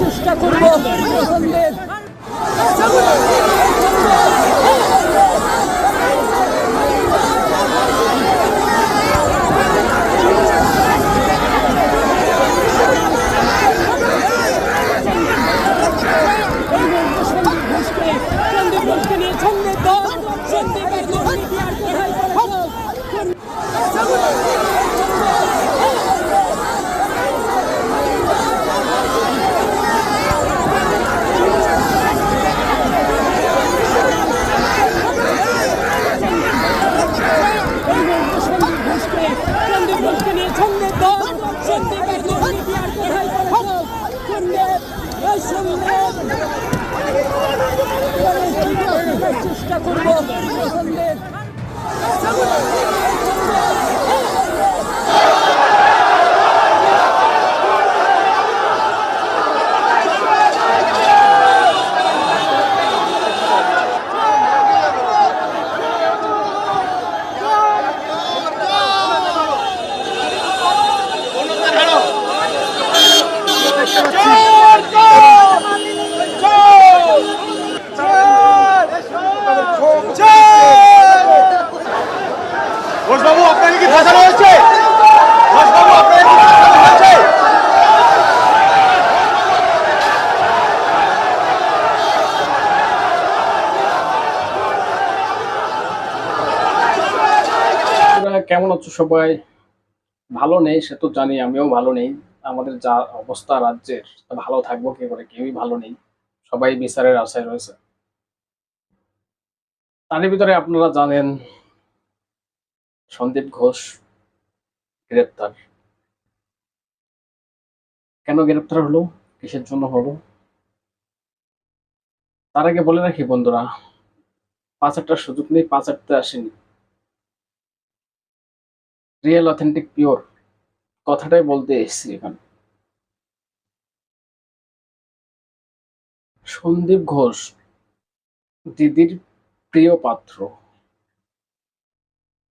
চেষ্টা করব সন্ধ্যের সন্দীপ ঘোষকে সন্দীপ ঘোষকে নিয়ে সন্দীপ দল সন্দীপ আর দুর্নীতি আর কোথায় পড়েছে? সন্দীপ ঘোষকে সন্দীপ ঘোষকে নিয়ে সন্দীপ দল সন্দীপ আর দুর্নীতি আর কোথায় পড়েছে? সন্দীপ এই সন্দীপ চেষ্টা করব সন্দীপ ঘোষবাবু আপনাকে কি ফাঁসানো হয়েছে ঘোষবাবু আপনাকে কি ফাঁসানো হয়েছে তোমরা কেমন আছো সবাই? ভালো নেই, সে তো জানি, আমিও ভালো নেই। আমাদের যা অবস্থা রাজ্যের ভালো থাকব কি করে? কেউই ভালো নেই। সবাই বিচারের আশায় রয়েছে। তারই ভিতরে আপনারা জানেন, সন্দীপ ঘোষ গ্রেপ্তার। কেন গ্রেপ্তার হলো? কিসের জন্য হলো? তার আগে বলে রাখি বন্ধুরা পাঁচ আটটার সুযোগ নেই পাঁচ আটতে আসেনি। রিয়েল অথেন্টিক পিওর কথাটাই বলতে এসেছি এখানে। সন্দীপ ঘোষ, দিদির প্রিয় পাত্র।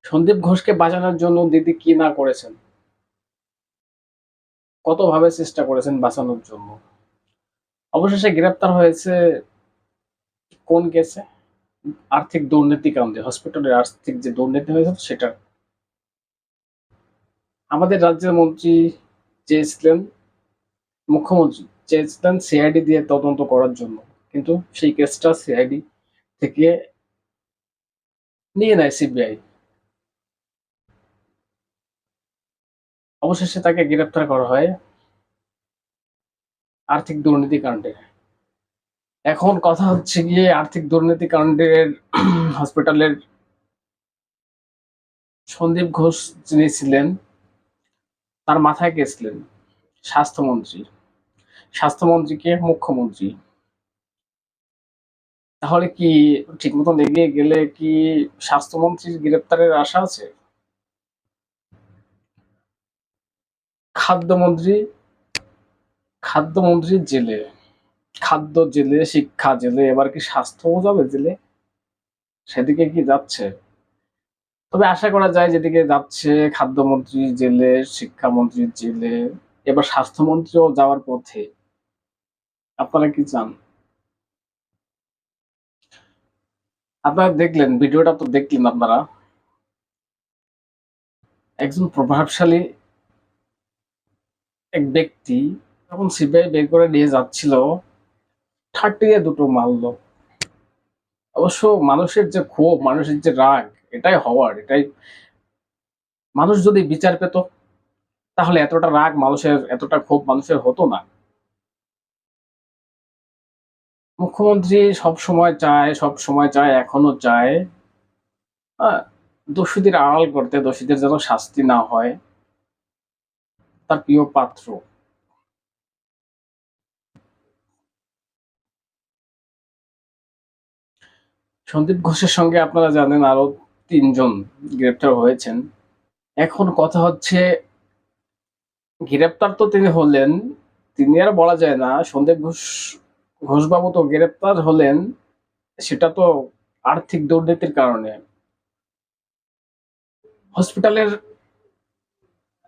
সন্দীপ ঘোষকে বাঁচানোর জন্য দিদি কি না করেছেন? কতভাবে চেষ্টা করেছেন বাঁচানোর জন্য? অবশেষে গ্রেপ্তার হয়েছে কোন কেসে আর্থিক দুর্নীতি কাণ্ডে হসপিটালের আর্থিক যে দুর্নীতি হয়েছে সেটা আমাদের রাজ্যের মন্ত্রী চেয়েছিলেন, মুখ্যমন্ত্রী চেয়েছিলেন সিআইডি দিয়ে তদন্ত করার জন্য। কিন্তু সেই কেসটা সিআইডি থেকে নিয়ে নেয় সিবিআই অবশেষে তাকে গ্রেপ্তার করা হয় আর্থিক দুর্নীতি কাণ্ডে। এখন কথা হচ্ছে গিয়ে আর্থিক দুর্নীতি কাণ্ডের হসপিটালের সন্দীপ ঘোষ যিনি ছিলেন তার মাথায় গেছিলেন স্বাস্থ্যমন্ত্রী, স্বাস্থ্যমন্ত্রীকে মুখ্যমন্ত্রী। তাহলে কি ঠিক মতন এগিয়ে গেলে কি স্বাস্থ্যমন্ত্রীর গ্রেপ্তারের আশা আছে? খাদ্যমন্ত্রী খাদ্যমন্ত্রী জেলে, খাদ্য জেলে, শিক্ষা জেলে, এবার কি স্বাস্থ্যও যাবে জেলে? সেদিকে কি যাচ্ছে? তবে আশা করা যায় যেদিকে যাচ্ছে খাদ্যমন্ত্রী জেলে শিক্ষামন্ত্রী জেলে, এবার স্বাস্থ্যমন্ত্রীও যাওয়ার পথে। আপনারা কি চান? আপনারা দেখলেন, ভিডিওটা তো দেখলেন আপনারা। একজন প্রভাবশালী এক ব্যক্তি যখন সিবিআই বের করে নিয়ে যাচ্ছিল, ঠাট্টিয়ে দুটো মারলো। অবশ্য মানুষের যে ক্ষোভ, মানুষের যে রাগ এটাই হওয়ার এটাই। মানুষ যদি বিচার পেত তাহলে এতটা রাগ মানুষের এতটা ক্ষোভ মানুষের হতো না। মুখ্যমন্ত্রী সব সময় চায় সব সময় চায় এখনও চায়। আহ, দোষীদের আড়াল করতে দোষীদের যেন শাস্তি না হয়। তার প্রিয় পাত্র। সন্দীপ ঘোষের সঙ্গে আপনারা জানেন আরও তিনজন গ্রেপ্তার হয়েছেন। এখন কথা হচ্ছে, গ্রেপ্তার তো তিনি হলেন, তিনি আর বলা যায় না, সন্দীপ ঘোষ, ঘোষবাবু তো গ্রেপ্তার হলেন, সেটা তো আর্থিক দুর্নীতির কারণে। হসপিটালের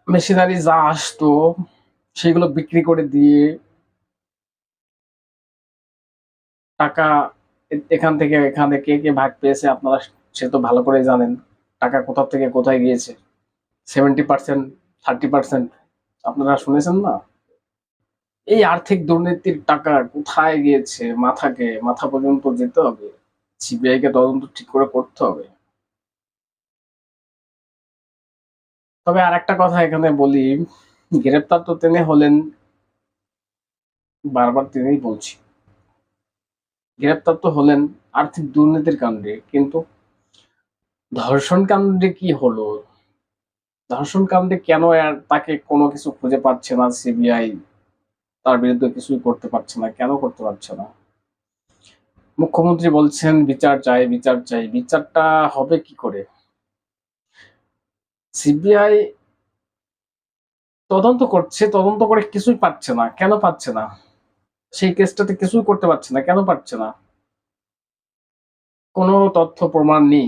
মেশিনারি যা আসতো, সেগুলো বিক্রি করে দিয়ে টাকা এখান থেকে এখানে কে কে ভাগ পেয়েছে আপনারা সে তো ভালো করে জানেন, টাকা কোথা থেকে কোথায় গিয়েছে। সেভেন্টি পার্সেন্ট থার্টি পার্সেন্ট আপনারা শুনেছেন না? এই আর্থিক দুর্নীতির টাকা কোথায় গিয়েছে, মাথাকে, মাথা পর্যন্ত যেতে হবে সিবিআই কে তদন্ত ঠিক করে করতে হবে। তবে আর একটা কথা এখানে বলি, গ্রেপ্তার তো তিনি হলেন, বারবার তিনিই বলছি। গ্রেপ্তার তো হলেন আর্থিক দুর্নীতির কাণ্ডে, কিন্তু ধর্ষণ কাণ্ডে কি হলো? ধর্ষণ কাণ্ডে কেন তাকে কোনো কিছু খুঁজে পাচ্ছে না সিবিআই? তার বিরুদ্ধে কিছুই করতে পারছে না, কেন করতে পারছে না? মুখ্যমন্ত্রী বলছেন, বিচার চাই বিচার চাই, বিচারটা হবে কি করে? সিবিআই তদন্ত করছে, তদন্ত করে কিছুই পাচ্ছে না, কেন পাচ্ছে না? সেই কেসটাতে কিছুই করতে পারছে না, কেন পারছে না? কোনো তথ্য, প্রমাণ নেই।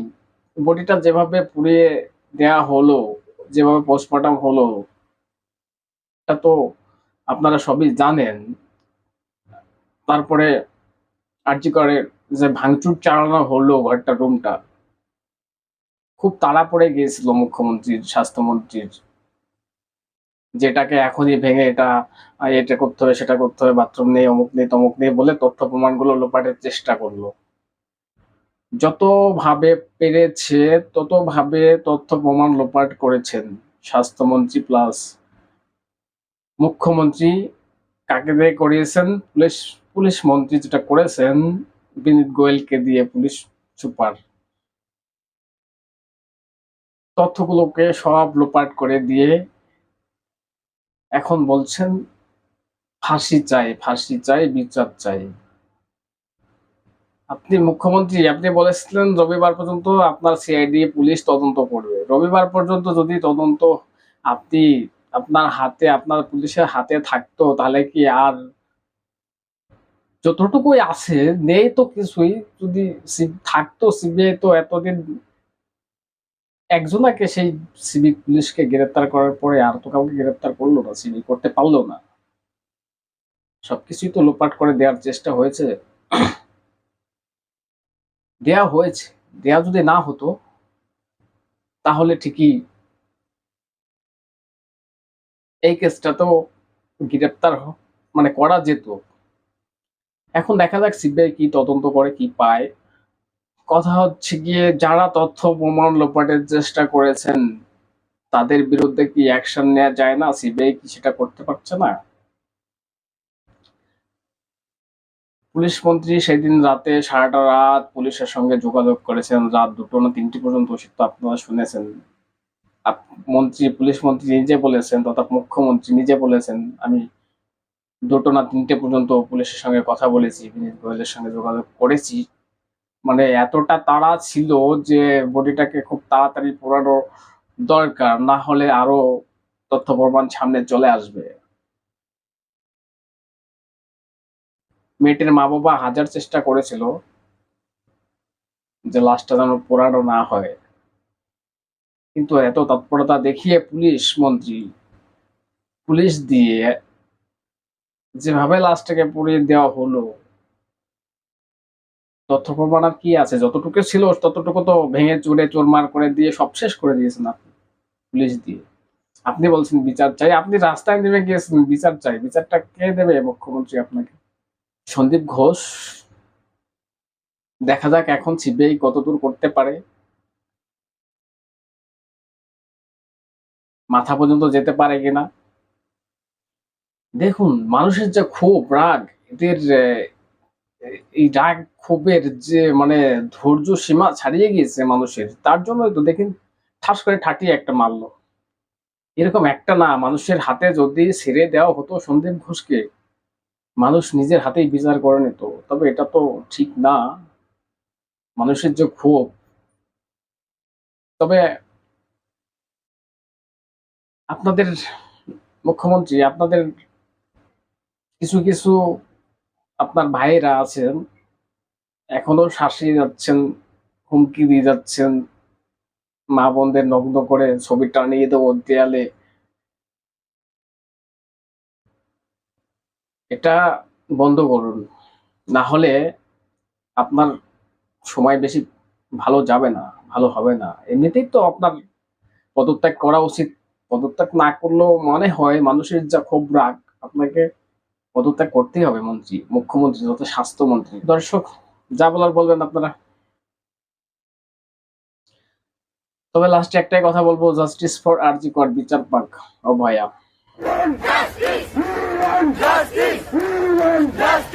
বডিটা যেভাবে পুড়িয়ে দেয়া হলো, যেভাবে পোস্টমর্টম হলো, এটা তো আপনারা সবই জানেন। তারপরে আর্জি করে যে ভাঙচুর চালানো হলো ঘরটা, রুমটা। খুব তাড়া পড়ে গিয়েছিল মুখ্যমন্ত্রীর, স্বাস্থ্যমন্ত্রীর। যেটাকে এখনই ভেঙে এটা এটা করতে হবে, সেটা করতে হবে, বাথরুম নেই, অমুক নেই, তমুক নেই বলে তথ্য প্রমাণগুলো লোপাটের চেষ্টা করল। যত ভাবে পেরেছে, তত ভাবে তথ্য প্রমাণ লোপাট করেছেন স্বাস্থ্যমন্ত্রী প্লাস মুখ্যমন্ত্রী। কাকে দিয়ে করিয়েছেন? পুলিশ পুলিশ মন্ত্রী যেটা করেছেন, বিনীত গোয়েলকে দিয়ে পুলিশ সুপার। তথ্যগুলোকে সব লোপাট করে দিয়ে এখন বলছেন, ফাঁসি চাই ফাঁসি চাই, বিচার চাই। আপনি মুখ্যমন্ত্রী, আপনি বলেছিলেন রবিবার পর্যন্ত আপনার সিআইডি পুলিশ তদন্ত করবে। রবিবার পর্যন্ত যদি তদন্ত আপনি আপনার হাতে, আপনার পুলিশের হাতে থাকতো, তাহলে কি আর যতটুকুই আছে, নেই তো কিছুই। যদি থাকতো সিবিআই তো এতদিন একজনাকে সেই সিভিক পুলিশকে গ্রেপ্তার করার পরে আর তো কাউকে গ্রেপ্তার করল না সিবি করতে পারল না। সবকিছুই তো লোপাট করে দেওয়ার চেষ্টা হয়েছে। দেয়া হয়েছে, দেয়া যদি না হতো, তাহলে ঠিকই এই কেসটা তো গ্রেপ্তার মানে করা যেত। এখন দেখা যাক সিবিআই কি তদন্ত করে, কি পায়। কথা হচ্ছে গিয়ে যারা তথ্য প্রমাণ লোপাটের চেষ্টা করেছেন, তাদের বিরুদ্ধে কি অ্যাকশন নেওয়া যায় না? সিবিআই কি সেটা করতে পারছে না? পুলিশ মন্ত্রী সেদিন রাতে সারাটা রাত পুলিশের সঙ্গে যোগাযোগ করেছেন। রাত দুটো না তিনটি পর্যন্ত সেটা আপনারা শুনেছেন। মন্ত্রী, পুলিশ মন্ত্রী নিজে বলেছেন তথা মুখ্যমন্ত্রী নিজে বলেছেন, আমি দুটো না তিনটে পর্যন্ত পুলিশের সঙ্গে কথা বলেছি, বিনীত গোয়েলের সঙ্গে যোগাযোগ করেছি। মানে এতটা তাড়া ছিল যে বডিটাকে খুব তাড়াতাড়ি পোড়ানো দরকার, না হলে আরও তথ্য প্রমাণ সামনে চলে আসবে। মেয়েটির মা বাবা হাজার চেষ্টা করেছিল যে লাশটা যেন পোড়ানো না হয়। কিন্তু এত তৎপরতা দেখিয়ে পুলিশ মন্ত্রী, পুলিশ দিয়ে যেভাবে লাশটাকে পুড়িয়ে দেওয়া হলো, তথ্য প্রমাণ আর কি আছে? যতটুকু ছিল ততটুকু তো ভেঙে চুরে চোরমার করে দিয়ে সব শেষ করে দিয়েছেন আপনি, পুলিশ দিয়ে। আপনি বলছেন বিচার চাই, আপনি রাস্তায় নেমে গিয়েছেন, বিচার চাই। বিচারটা কে দেবে মুখ্যমন্ত্রী আপনাকে? সন্দীপ ঘোষ, দেখা যাক এখন সিবিআই কতদূর করতে পারে। মাথা পর্যন্ত যেতে পারে কিনা। দেখুন, মানুষের যে ক্ষোভ, রাগ, এদের এই রাগ, ক্ষোভের যে মানে ধৈর্য সীমা ছাড়িয়ে গিয়েছে মানুষের, তার জন্যই তো দেখেন ঠাস করে ঠাটিয়ে একটা মারলো। এরকম একটা না, মানুষের হাতে যদি ছেড়ে দেওয়া হতো সন্দীপ ঘোষকে মানুষ নিজের হাতেই বিচার করে নিত, তবে এটা তো ঠিক না। মানুষের যে ক্ষোভ। তবে আপনাদের মুখ্যমন্ত্রী, আপনাদের কিছু কিছু আপনার ভাইয়েরা আছেন, এখনও শাসিয়ে যাচ্ছেন, হুমকি দিয়ে যাচ্ছেন, মা বোনদের নগ্ন করে ছবি টানিয়ে দেবো দেয়ালে। এটা বন্ধ করুন। না হলে আপনার সময় বেশি ভালো যাবে না, ভালো হবে না। এমনিতেই তো আপনার পদত্যাগ করা উচিত। পদত্যাগ না করলেও মনে হয়, মানুষের যা খুব রাগ, আপনাকে পদত্যাগ করতেই হবে মন্ত্রী, মুখ্যমন্ত্রী তথা স্বাস্থ্যমন্ত্রী। দর্শক, যা বলার বলবেন আপনারা। তবে লাস্টে একটাই কথা বলব জাস্টিস ফর আরজি কর বিচার পাক want justice. Justice.